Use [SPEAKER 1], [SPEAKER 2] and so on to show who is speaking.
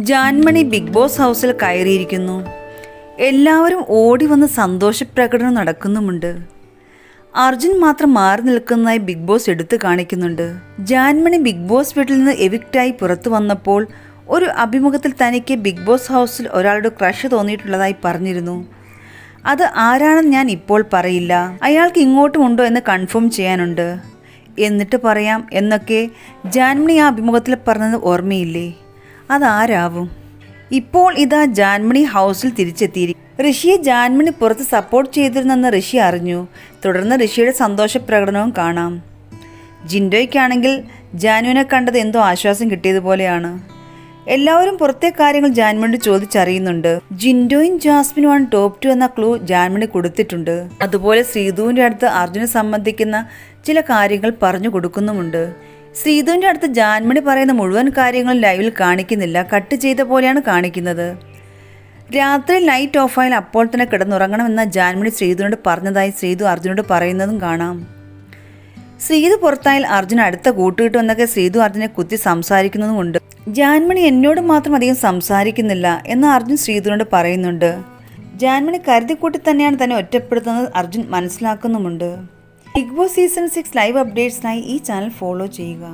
[SPEAKER 1] Jaanmoni big boss ഹൗസിൽ കയറിയിരിക്കുന്നു. എല്ലാവരും ഓടി വന്ന് സന്തോഷപ്രകടനം നടക്കുന്നുമുണ്ട്. അർജുൻ മാത്രം മാറി നിൽക്കുന്നതായി ബിഗ് ബോസ് എടുത്തു കാണിക്കുന്നുണ്ട്. ജാൻമണി ബിഗ് ബോസ് വീട്ടിൽ നിന്ന് എവിക്റ്റായി പുറത്തു വന്നപ്പോൾ ഒരു അഭിമുഖത്തിൽ തനിക്ക് ബിഗ് ബോസ് ഹൗസിൽ ഒരാളുടെ ക്രഷ് തോന്നിയിട്ടുള്ളതായി പറഞ്ഞിരുന്നു. അത് ആരാണെന്ന് ഞാൻ ഇപ്പോൾ പറയില്ല. അയാൾക്ക് ഇങ്ങോട്ടും ഉണ്ടോ എന്ന് കൺഫേം ചെയ്യാനുണ്ട്. എന്നിട്ട് പറയാം എന്നൊക്കെ ജാൻമണി ആ അഭിമുഖത്തിൽ പറഞ്ഞത് ഓർമ്മയില്ലേ? അതാരാവും? ഇപ്പോൾ ഇതാ ജാൻമണി ഹൗസിൽ തിരിച്ചെത്തിയിരിക്കും ഋഷിയെ ജാൻമണി പുറത്ത് സപ്പോർട്ട് ചെയ്തിരുന്നെന്ന് ഋഷി അറിഞ്ഞു. തുടർന്ന് ഋഷിയുടെ സന്തോഷ പ്രകടനവും കാണാം. ജിൻഡോയ്ക്കാണെങ്കിൽ ജാനുവിനെ കണ്ടത് എന്തോ ആശ്വാസം കിട്ടിയതുപോലെയാണ്. എല്ലാവരും പുറത്തെ കാര്യങ്ങൾ ജാൻമണി ചോദിച്ചറിയുന്നുണ്ട്. ജിൻഡോയും ജാസ്മിനുമാണ് ടോപ്പ് ടു എന്ന ക്ലൂ ജാൻമണി കൊടുത്തിട്ടുണ്ട്. അതുപോലെ ശ്രീധുവിന്റെ അടുത്ത് അർജുനെ സംബന്ധിക്കുന്ന ചില കാര്യങ്ങൾ പറഞ്ഞു കൊടുക്കുന്നുമുണ്ട്. ശ്രീധുവിന്റെ അടുത്ത് ജാൻമണി പറയുന്ന മുഴുവൻ കാര്യങ്ങളും ലൈവിൽ കാണിക്കുന്നില്ല. കട്ട് ചെയ്ത പോലെയാണ് കാണിക്കുന്നത്. രാത്രി ലൈറ്റ് ഓഫായാൽ അപ്പോൾ തന്നെ കിടന്നുറങ്ങണമെന്ന ജാൻമണി ശ്രീധുവിനോട് പറഞ്ഞതായി ശ്രീധു അർജുനോട് പറയുന്നതും കാണാം. ശ്രീതു പുറത്തായാൽ അർജുൻ അടുത്ത കൂട്ടുകിട്ടുമെന്നൊക്കെ ശ്രീധു അർജുനെ കുത്തി സംസാരിക്കുന്നതുമുണ്ട് ജാൻമണി എന്നോട് മാത്രം അധികം സംസാരിക്കുന്നില്ല എന്ന് അർജുൻ ശ്രീധുനോട് പറയുന്നുണ്ട്. ജാൻമണി കരുതിക്കൂട്ടി തന്നെയാണ് തന്നെ ഒറ്റപ്പെടുത്തുന്നത് Arjun മനസ്സിലാക്കുന്നുമുണ്ട്. Bigg Boss season six live അപ്ഡേറ്റ്സിനായി ഈ ചാനൽ ഫോളോ ചെയ്യുക